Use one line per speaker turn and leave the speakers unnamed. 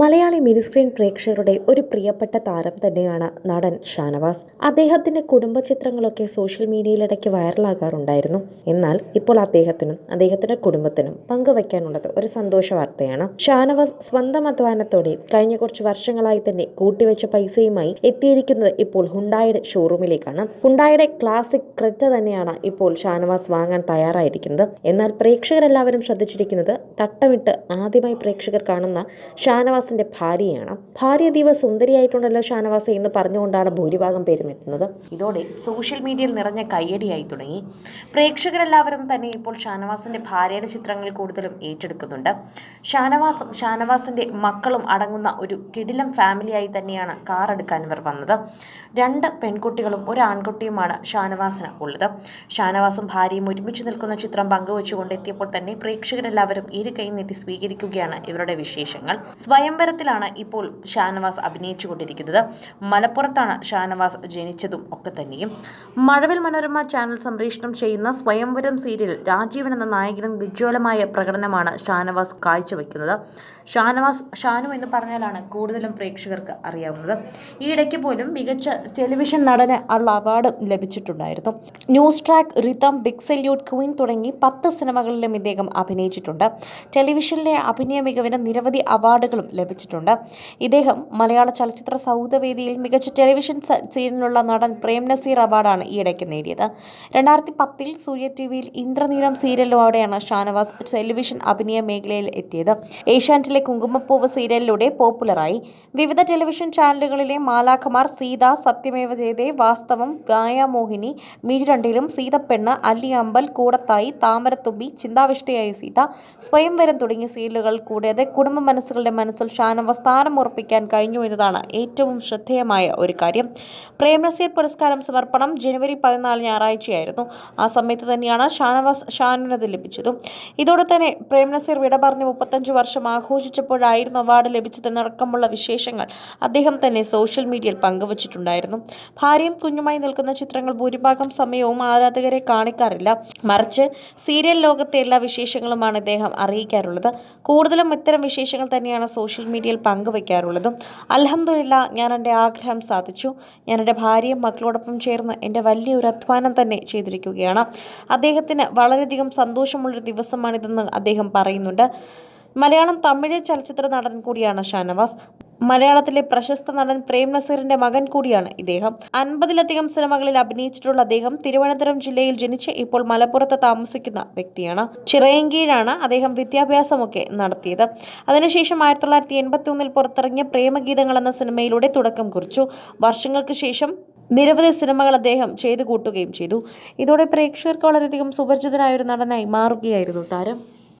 Malayali mini screen പ്രേക്ഷകരുടെ ഒരു പ്രിയപ്പെട്ട താരം തന്നെയാണ് നടൻ ഷാനവാസ്. അദ്ദേഹത്തിന്റെ കുടുംബ ചിത്രങ്ങളൊക്കെ സോഷ്യൽ മീഡിയയിലിടയ്ക്ക് വൈറലാകാറുണ്ടായിരുന്നു. എന്നാൽ ഇപ്പോൾ അദ്ദേഹത്തിനും അദ്ദേഹത്തിന്റെ കുടുംബത്തിനും പങ്കുവയ്ക്കാനുള്ളത് ഒരു സന്തോഷ വാർത്തയാണ്. ഷാനവാസ് സ്വന്തം അധ്വാനത്തോടെ കഴിഞ്ഞ കുറച്ച് വർഷങ്ങളായി തന്നെ കൂട്ടിവെച്ച പൈസയുമായി എത്തിയിരിക്കുന്നത് ഇപ്പോൾ ഹുണ്ടായുടെ ഷോറൂമിലേക്കാണ്. ഹുണ്ടായുടെ ക്ലാസിക് ക്രെറ്റ തന്നെയാണ് ഇപ്പോൾ ഷാനവാസ് വാങ്ങാൻ തയ്യാറായിരിക്കുന്നത്. എന്നാൽ പ്രേക്ഷകരെല്ലാവരും ശ്രദ്ധിച്ചിരിക്കുന്നത് തട്ടമിട്ട് ആദ്യമായി പ്രേക്ഷകർ കാണുന്ന ഷാനവാസിന്റെ ഭാര്യയാണ്. ഭാര്യ ദിവ സുന്ദരിയായിട്ടുണ്ടല്ലോ ഷാനവാസ് എന്ന് പറഞ്ഞുകൊണ്ടാണ് ഭൂരിഭാഗം പേരും എത്തുന്നത്. ഇതോടെ സോഷ്യൽ മീഡിയയിൽ നിറഞ്ഞ കയ്യടിയായി തുടങ്ങി. പ്രേക്ഷകരെല്ലാവരും തന്നെ ഇപ്പോൾ ഷാനവാസിന്റെ ഭാര്യയുടെ ചിത്രങ്ങൾ കൂടുതലും ഏറ്റെടുക്കുന്നുണ്ട്. ഷാനവാസും ഷാനവാസിന്റെ മക്കളും അടങ്ങുന്ന ഒരു കിടിലം ഫാമിലിയായി തന്നെയാണ് കാർ എടുക്കാൻ ഇവർ വന്നത്. രണ്ട് പെൺകുട്ടികളും ഒരു ആൺകുട്ടിയുമാണ് ഷാനവാസിന് ഉള്ളത്. ഷാനവാസും ഭാര്യയും ഒരുമിച്ച് നിൽക്കുന്ന ചിത്രം പങ്കുവച്ചുകൊണ്ട് എത്തിയപ്പോൾ തന്നെ പ്രേക്ഷകരെല്ലാവരും ഇരു കൈ നീട്ടി സ്വീകരിക്കുകയാണ് ഇവരുടെ വിശേഷങ്ങൾ. സ്വയംവരത്തിലാണ് ഇപ്പോൾ ഷാനവാസ് അഭിനയിച്ചുകൊണ്ടിരിക്കുന്നത്. മലപ്പുറത്താണ് ഷാനവാസ് ജനിച്ചതും ഒക്കെ തന്നെയും. മഴവിൽ മനോരമ ചാനൽ സംപ്രേഷണം ചെയ്യുന്ന സ്വയംവരം സീരിയൽ രാജീവൻ എന്ന നായകനും വിജ്വലമായ പ്രകടനമാണ് ഷാനവാസ് കാഴ്ചവെക്കുന്നത്. ഷാനവാസ് ഷാനു എന്ന് പറഞ്ഞാലാണ് കൂടുതലും പ്രേക്ഷകർക്ക് അറിയാവുന്നത്. ഈയിടയ്ക്ക് പോലും മികച്ച ടെലിവിഷൻ നടന് ഉള്ള award ലഭിച്ചിട്ടുണ്ടായിരുന്നു. News track rhythm big salute queen തുടങ്ങി പത്ത് സിനിമകളിലും ഇദ്ദേഹം അഭിനയിച്ചിട്ടുണ്ട്. ടെലിവിഷനിലെ അഭിനയ മികവിന് നിരവധി അവാർഡുകളും ലഭിച്ചിട്ടുണ്ട് ഇദ്ദേഹം മലയാള ചലച്ചിത്ര സൗദവേദിയിൽ മികച്ച ടെലിവിഷൻ സീരിയലിനുള്ള നടൻ പ്രേം നസീർ അവാർഡാണ് ഈയിടയ്ക്ക് നേടിയത്. രണ്ടായിരത്തി പത്തിൽ സൂര്യ ടി വിയിൽ ഇന്ദ്രനീലം സീരിയലിലൂടെയാണ് ഷാനവാസ് ടെലിവിഷൻ അഭിനയ മേഖലയിൽ എത്തിയത്. ഏഷ്യാനെറ്റിലെ കുങ്കുമപ്പൂവ് സീരിയലിലൂടെ പോപ്പുലറായി. വിവിധ ടെലിവിഷൻ ചാനലുകളിലെ മാലാഖമാർ സീത സത്യമേവ ജയതേ വാസ്തവം ഗായാമോഹിനി മീഴിരണ്ടിലും സീതപ്പെണ്ണ് അല്ലി അമ്പൽ കൂടത്തായി താമരത്തുമ്പി ചിന്താവിഷ്ടയായ സീത സ്വയംവരം തുടങ്ങിയ സീരിയലുകൾ കൂടാതെ കുടുംബ മനസ്സുകളുടെ മനസ്സിൽ ഷാനവാസ് സ്ഥാനം ഉറപ്പിക്കാൻ കഴിഞ്ഞു എന്നതാണ് ഏറ്റവും ശ്രദ്ധേയമായ ഒരു കാര്യം. പ്രേംനസീർ പുരസ്കാരം സമർപ്പണം ജനുവരി പതിനാല് ഞായറാഴ്ചയായിരുന്നു. ആ സമയത്ത് തന്നെയാണ് ഷാനവാസ് ഷാനുനത് ലഭിച്ചതും. ഇതോടെ തന്നെ പ്രേംനസീർ വിട പറഞ്ഞ് മുപ്പത്തഞ്ച് വർഷം ആഘോഷിച്ചപ്പോഴായിരുന്നു അവാർഡ് ലഭിച്ചതെന്നടക്കമുള്ള വിശേഷങ്ങൾ അദ്ദേഹം തന്നെ സോഷ്യൽ മീഡിയയിൽ പങ്കുവച്ചിട്ടുണ്ടായിരുന്നു. ഭാര്യയും കുഞ്ഞുമായി നിൽക്കുന്ന ചിത്രങ്ങൾ ഭൂരിഭാഗം സമയവും ആരാധകരെ കാണിക്കാറില്ല. മറിച്ച് സീരിയൽ ലോകത്തെ എല്ലാ വിശേഷങ്ങളുമാണ് ഇദ്ദേഹം അറിയിക്കാറുള്ളത്. കൂടുതലും ഇത്തരം വിശേഷങ്ങൾ തന്നെയാണ് സോഷ്യൽ മീഡിയയിൽ പങ്കുവയ്ക്കാറുള്ളതും അലഹമില്ല ഞാൻ എന്റെ ആഗ്രഹം സാധിച്ചു. ഞാൻ എന്റെ ഭാര്യയും മക്കളോടൊപ്പം ചേർന്ന് എന്റെ വലിയൊരു അധ്വാനം തന്നെ ചെയ്തിരിക്കുകയാണ്. അദ്ദേഹത്തിന് വളരെയധികം സന്തോഷമുള്ളൊരു ദിവസമാണിതെന്ന് അദ്ദേഹം പറയുന്നുണ്ട്. മലയാളം തമിഴ് ചലച്ചിത്ര നടൻ കൂടിയാണ് ഷാനവാസ്. മലയാളത്തിലെ പ്രശസ്ത നടൻ പ്രേം നസീറിന്റെ മകൻ കൂടിയാണ് ഇദ്ദേഹം. അൻപതിലധികം സിനിമകളിൽ അഭിനയിച്ചിട്ടുള്ള അദ്ദേഹം തിരുവനന്തപുരം ജില്ലയിൽ ജനിച്ച് ഇപ്പോൾ മലപ്പുറത്ത് താമസിക്കുന്ന വ്യക്തിയാണ്. ചിറയൻകീഴാണ് അദ്ദേഹം വിദ്യാഭ്യാസമൊക്കെ നടത്തിയത്. അതിനുശേഷം ആയിരത്തി തൊള്ളായിരത്തി എൺപത്തി ഒന്നിൽ പുറത്തിറങ്ങിയ പ്രേമഗീതങ്ങൾ എന്ന സിനിമയിലൂടെ തുടക്കം കുറിച്ചു. വർഷങ്ങൾക്ക് ശേഷം നിരവധി സിനിമകൾ അദ്ദേഹം ചെയ്തു കൂട്ടുകയും ചെയ്തു. ഇതോടെ പ്രേക്ഷകർക്ക് വളരെയധികം സുപരിചിതനായ ഒരു നടനായി മാറുകയായിരുന്നു താരം.